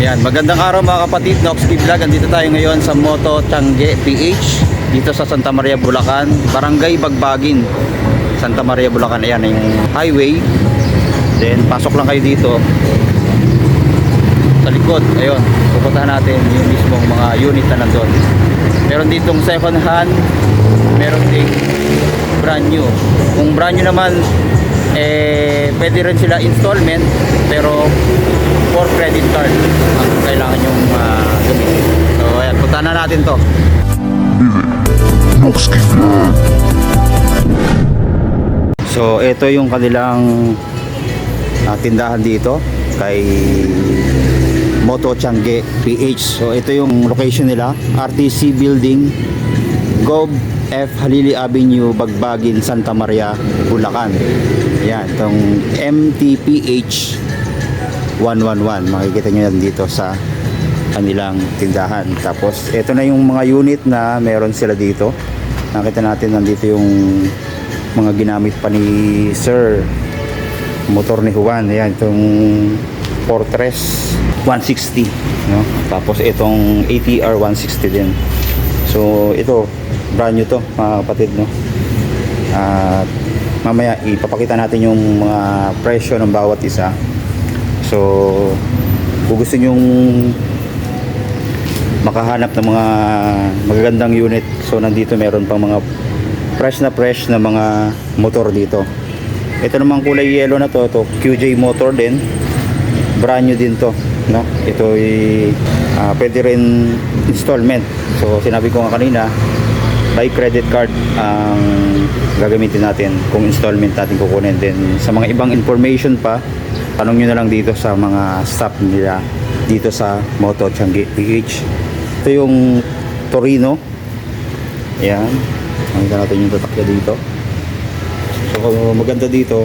Yan, magandang araw mga kapatid, Nox Vlog. Andito tayo ngayon sa Moto Tiangge PH dito sa Santa Maria, Bulacan, Barangay Bagbagin, Santa Maria, Bulacan. Ayan yung highway. Then pasok lang kayo dito sa likod. Ayun, pupuntahan natin yung mismong mga unit na nandun. Meron ditong second hand, meron ding brand new. Kung brand new naman, eh, pwede rin sila installment, pero for credit card ang kailangan yung uh, gamitin. So, ayan, puntahan na natin to. So, ito yung kanilang uh, tindahan dito kay Moto Tiangge PH. So, ito yung location nila, RTC Building, Gov F. Halili Avenue, Bagbagin, Santa Maria, Bulacan. Yan, itong MTPH 111. Makikita nyo yan dito sa kanilang tindahan. Tapos, ito na yung mga unit na meron sila dito. Nakita natin nandito yung mga ginamit pa ni Sir motor ni Juan. Ayan, itong Fortress 160. No? Tapos, itong ATR 160 din. So, ito, brand new to, mga kapatid. No? At mamaya, ipapakita natin yung mga presyo ng bawat isa. So, kung gusto nyong makahanap ng mga magagandang unit, so nandito meron pang mga fresh na fresh na mga motor dito. Ito namang kulay yellow na to, to QJ motor din. Brand new din to, no? Ito ay ah, pwede rin installment. So sinabi ko nga kanina, by credit card ang gagamitin natin kung installment natin kukunin din. Sa mga ibang information pa tanong nyo na lang dito sa mga staff nila dito sa Moto Changi PH ito yung Torino. Yan makita natin yung tatakya dito. So maganda dito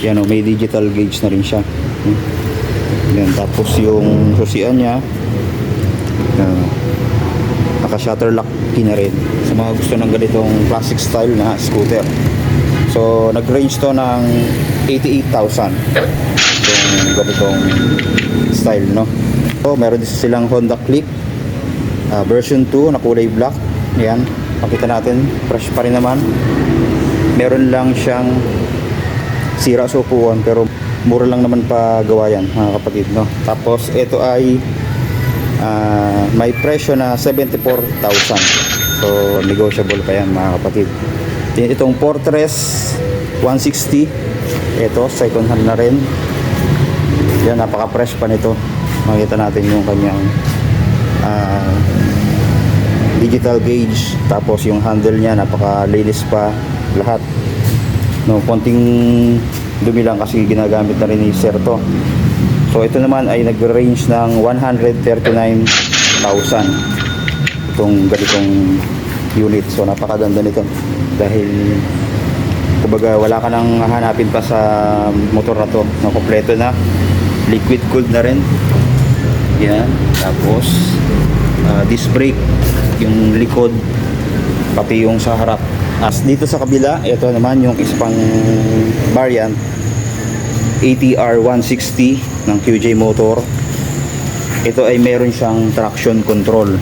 yan o may digital gauge na rin siya. Hmm. yan tapos yung susian niya yan, naka shutter lock key rin sa mga gusto ng ganitong classic style na scooter. So nag range to ng 88,000 yung ganitong style no? So meron din silang Honda Click ah, version 2 na kulay black. Yan pakita natin. Fresh pa rin naman. Meron lang siyang sira sa upuan pero mura lang naman pa gawa yan mga kapatid no? Tapos ito ay ah, may presyo na 74,000 so negotiable pa yan mga kapatid. Itong Fortress 160 ito second hand na rin. Yan napaka fresh pa nito. Makita natin yung kanyang ah, digital gauge. Tapos yung handle niya napaka linis pa lahat. No konting dumi lang kasi ginagamit na rin ni Sir to. So ito naman ay nag-range ng 139,000 itong ganitong unit. So napakaganda nito. Dahil kumbaga wala ka nang hanapin pa sa motor na to. Na kompleto na. Liquid cooled na rin. Yan. Tapos ah, disc brake yung likod pati yung sa harap. As dito sa kabila ito naman yung isa pang variant. ATR 160 ng QJ motor. Ito ay meron siyang traction control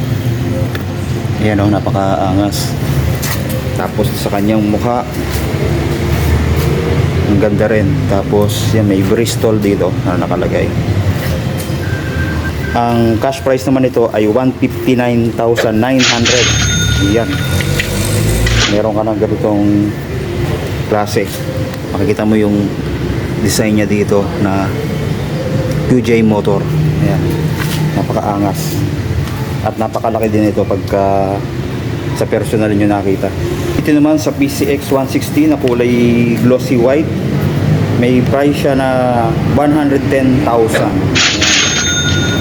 yan o napakaangas. Tapos sa kanyang mukha ang ganda rin. Tapos yan may Bristol dito na nakalagay. Ang cash price naman ito ay 159,900 yan meron ka ng ganitong klase. Makikita mo yung design niya dito na QJ motor. Ayan. Napakaangas at napakalaki din ito pagka sa personal nyo nakita. Ito naman sa PCX 160 na kulay glossy white. May price siya na 110,000 Ayan.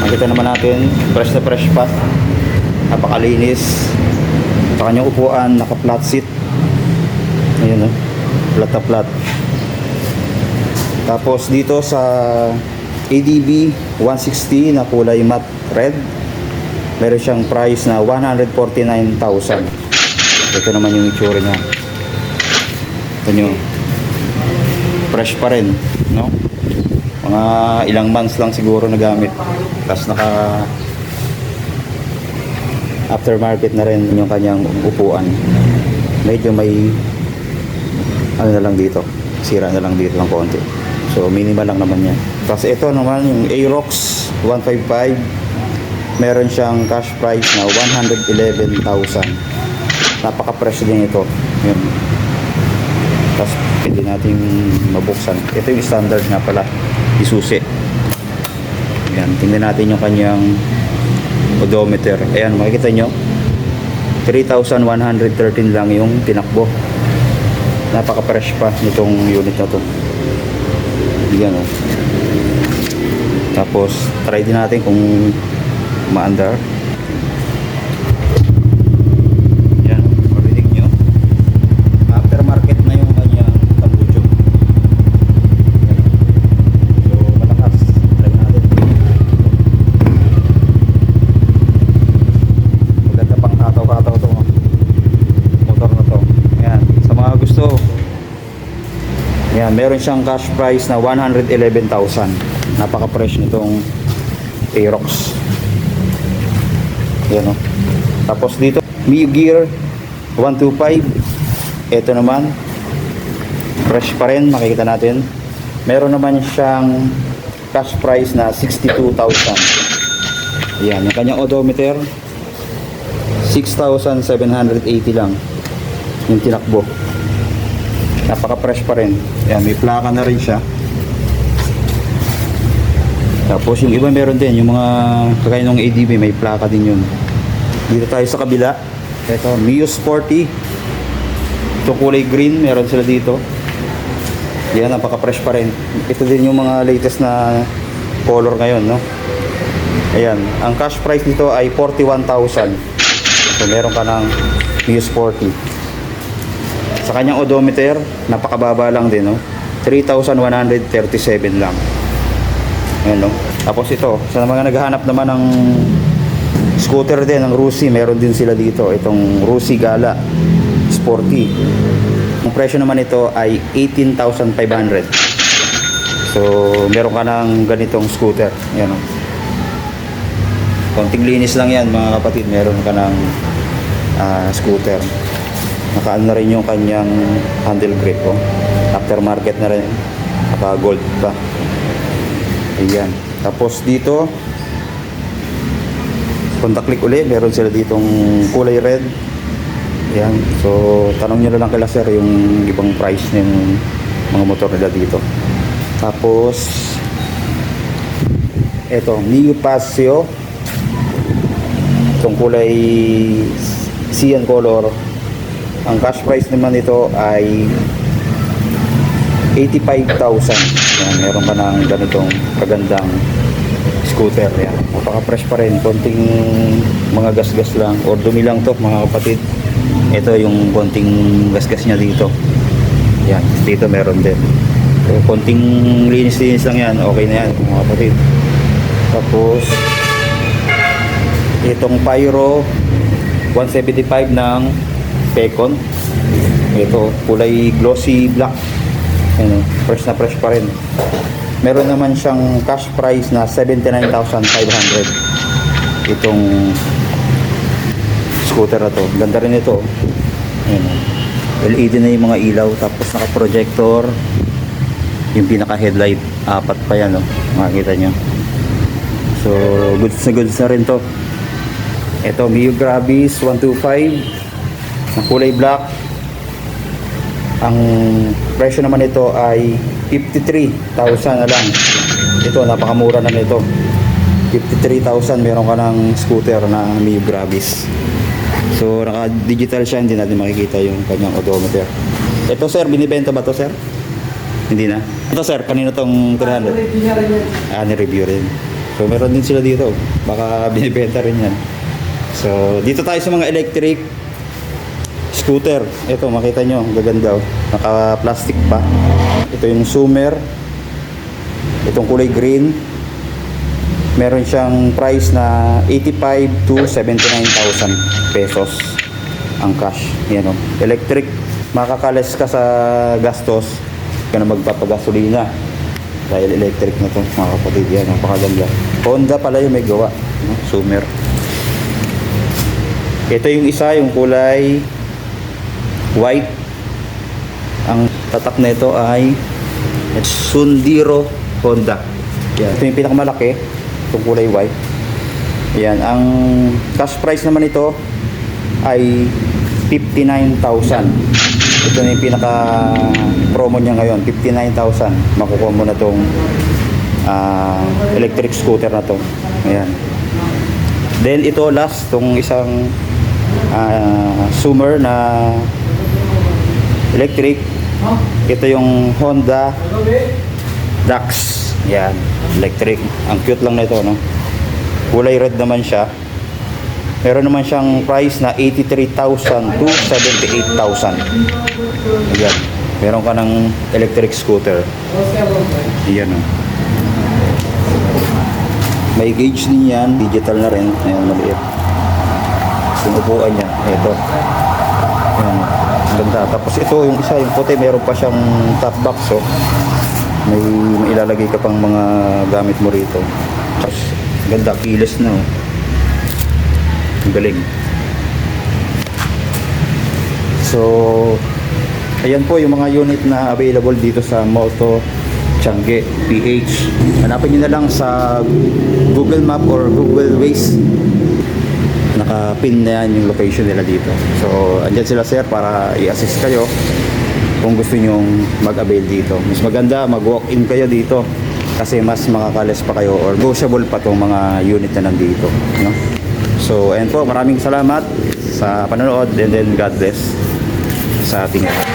makita naman natin fresh na fresh pa. Napakalinis. Sa kanyang upuan naka flat seat. Ayun oh. Flat na flat. Tapos dito sa ADB 160 na kulay matte red meron siyang price na 149,000 ito naman yung itsura niya ito nyo fresh pa rin no Mga ilang months lang siguro nagamit. Tapos naka aftermarket na rin yung kanyang upuan. Medyo may ano na lang dito. Sira na lang dito ng konti. So minimal lang naman yan. Tapos ito naman yung Aerox 155. Meron siyang cash price na 111,000. Napaka-fresh din ito. Yun. Tapos pwede natin mabuksan. Ito yung standard nga pala. Isusi. Yan. Tingnan natin yung kanyang odometer. Ayan, makikita nyo. 3,113 lang yung tinakbo. Napaka-fresh pa nitong unit na to. Yan o. Tapos, try din natin kung maandar. Yan, marinig nyo. Aftermarket na yung kanyang tambucho. Yan. So, malakas. Try natin. Maganda pang kataw-kataw to. Motor na to. Ayan. Sa mga gusto. Ayan. Meron siyang cash price na 111,000. Napaka-fresh nitong Aerox. Ayan o. Tapos dito, Mio Gear 125. Ito naman. Fresh pa rin. Makikita natin. Meron naman siyang cash price na 62,000. Ayan. Yung kanyang odometer. 6,780 lang yung tinakbo napaka fresh pa rin Ayan, may plaka na rin siya tapos yung iba meron din yung mga kagaya ng ADB may plaka din yun. Dito tayo sa kabila. Ito Mio Sporty ito kulay green meron sila dito. Yan napaka fresh pa rin. Ito din yung mga latest na color ngayon no? Ayan ang cash price nito ay 41,000 So meron ka ng Muse 40. Sa kanyang odometer, napakababa lang din, no? 3,137 lang. Ayan, no? Tapos ito, sa mga naghahanap naman ng scooter din, ng Rusi, meron din sila dito. Itong Rusi Gala Sporty. Ang presyo naman ito ay 18,500. So, meron ka ng ganitong scooter. Ayan, no? konting linis lang yan mga kapatid meron ka ng ah, scooter nakaano na rin yung kanyang handle grip oh. aftermarket na rin naka gold pa ayan. Tapos dito contact click uli meron sila ditong kulay red. Ayan. So tanong nyo na lang kila sir yung ibang price ng mga motor nila dito. Tapos eto Mio Paseo. Itong kulay cyan color. Ang cash price naman nito ay 85,000 yan, meron ka ng ganitong kagandang scooter yan. napaka fresh pa rin konting mga gasgas lang. Or dumi lang to mga kapatid. Ito yung konting gasgas niya dito. Yan dito meron din. So, konting linis-linis lang yan okay na yan mga kapatid. Tapos itong Pyro 175 ng Pecon. Ito kulay glossy black. Ano, fresh na fresh pa rin. Meron naman siyang cash price na 79,500 itong scooter na to. Ganda rin ito. Ayan. LED na yung mga ilaw tapos naka projector yung pinaka headlight apat pa yan oh. makikita nyo. So goods na goods na rin to. Ito, Mio Gravis 125 na kulay black. Ang presyo naman nito ay 53,000 na lang. Ito, napakamura na nito. 53,000 meron ka ng scooter na Mio Gravis. So, naka-digital siya, hindi natin makikita yung kanyang odometer. Ito sir, binibenta ba to sir? Hindi na. Ito sir, kanino tong 300? Ah, ni-review rin. So, meron din sila dito. Baka binibenta rin yan. So, dito tayo sa mga electric scooter. Ito, makita nyo, gaganda. oh. Naka-plastic pa. Ito yung Sumer. Itong kulay green. Meron siyang price na 85 to 79,000 pesos ang cash. Yan o. Electric. Makakales ka sa gastos ka na magpapagasolina. dahil electric na to mga kapatid yan napakaganda Honda pala yung may gawa no? Sumer ito yung isa yung kulay white. Ang tatak nito ay Sundiro Honda. Yan. ito yung pinakamalaki itong kulay white. Yan. Ang cash price naman ito ay 59,000 ito na yung pinaka promo niya ngayon 59,000 makukuha mo na tong ah, electric scooter na to. Ayan. Then ito last tong isang ah, Sumer na electric. Ito yung Honda Dax. Yan electric. Ang cute lang na ito no? Kulay red naman siya. Meron naman siyang price na 83,000 to 78,000 ayan. Meron ka ng electric scooter. Ayan o may gauge din yan. Digital na rin. Ayan maliit. Yung upuan niya ito. Ayan ganda tapos ito yung isa yung puti meron pa siyang top box oh. may, may ilalagay ka pang mga gamit mo rito tapos ganda kilos na oh. Ang galing. So, ayan po yung mga unit na available dito sa Moto Changi PH. Hanapin nyo na lang sa Google Map or Google Waze. Nakapin na yan yung location nila dito. So, andyan sila sir para i-assist kayo kung gusto nyo mag-avail dito. Mas maganda mag-walk-in kayo dito kasi mas makakales pa kayo or negotiable pa tong mga unit na nandito. No? So, ayan po, maraming salamat sa panonood and then God bless sa ating lahat.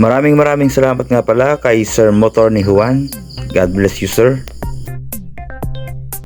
Maraming maraming salamat nga pala kay Sir Motor ni Juan. God bless you, sir.